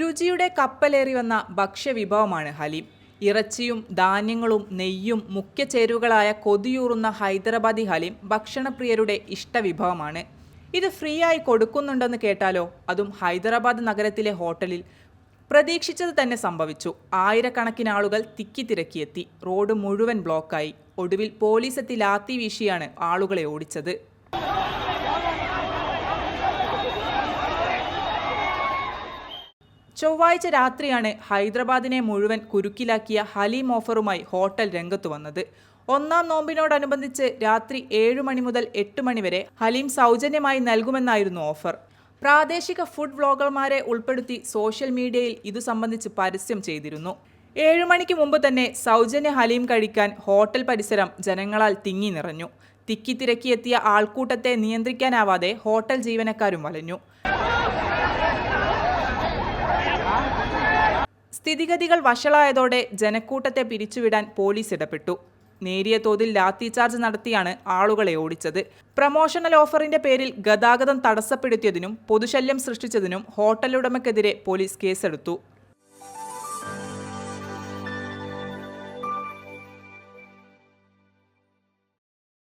രുചിയുടെ കപ്പലേറി വന്ന ഭക്ഷ്യവിഭവമാണ് ഹലീം. ഇറച്ചിയും ധാന്യങ്ങളും നെയ്യും മുഖ്യ ചേരുവകളായ കൊതിയൂറുന്ന ഹൈദരാബാദി ഹലീം ഭക്ഷണപ്രിയരുടെ ഇഷ്ടവിഭവമാണ്. ഇത് ഫ്രീ ആയി കൊടുക്കുന്നുണ്ടെന്ന് കേട്ടാലോ? അതും ഹൈദരാബാദ് നഗരത്തിലെ ഹോട്ടലിൽ പ്രതീക്ഷിച്ചത് തന്നെ സംഭവിച്ചു. ആയിരക്കണക്കിന് ആളുകൾ തിക്കി തിരക്കിയെത്തി. റോഡ് മുഴുവൻ ബ്ലോക്കായി. ഒടുവിൽ പോലീസ് എത്തി ലാത്തി വീശിയാണ് ആളുകളെ ഓടിച്ചത്. ചൊവ്വാഴ്ച രാത്രിയാണ് ഹൈദരാബാദിനെ മുഴുവൻ കുരുക്കിലാക്കിയ ഹലീം ഓഫറുമായി ഹോട്ടൽ രംഗത്ത് വന്നത്. ഒന്നാം നോമ്പിനോടനുബന്ധിച്ച് രാത്രി ഏഴു മണി മുതൽ എട്ട് മണി വരെ ഹലീം സൗജന്യമായി നൽകുമെന്നായിരുന്നു ഓഫർ. പ്രാദേശിക ഫുഡ് വ്ളോഗർമാരെ ഉൾപ്പെടുത്തി സോഷ്യൽ മീഡിയയിൽ ഇതു സംബന്ധിച്ച് പരസ്യം ചെയ്തിരുന്നു. ഏഴു മണിക്ക് മുമ്പ് തന്നെ സൗജന്യ ഹലീം കഴിക്കാൻ ഹോട്ടൽ പരിസരം ജനങ്ങളാൽ തിങ്ങി നിറഞ്ഞു. തിക്കി തിരക്കിയെത്തിയ ആൾക്കൂട്ടത്തെ നിയന്ത്രിക്കാനാവാതെ ഹോട്ടൽ ജീവനക്കാരും വലഞ്ഞു. സ്ഥിതിഗതികൾ വഷളായതോടെ ജനക്കൂട്ടത്തെ പിരിച്ചുവിടാൻ പോലീസ് ഇടപെട്ടു. നേരിയ തോതിൽ ലാത്തിചാർജ് നടത്തിയാണ് ആളുകളെ ഓടിച്ചത്. പ്രമോഷണൽ ഓഫറിന്റെ പേരിൽ ഗതാഗതം തടസ്സപ്പെടുത്തിയതിനും പൊതുശല്യം സൃഷ്ടിച്ചതിനും ഹോട്ടലുടമയ്ക്കെതിരെ പോലീസ് കേസെടുത്തു.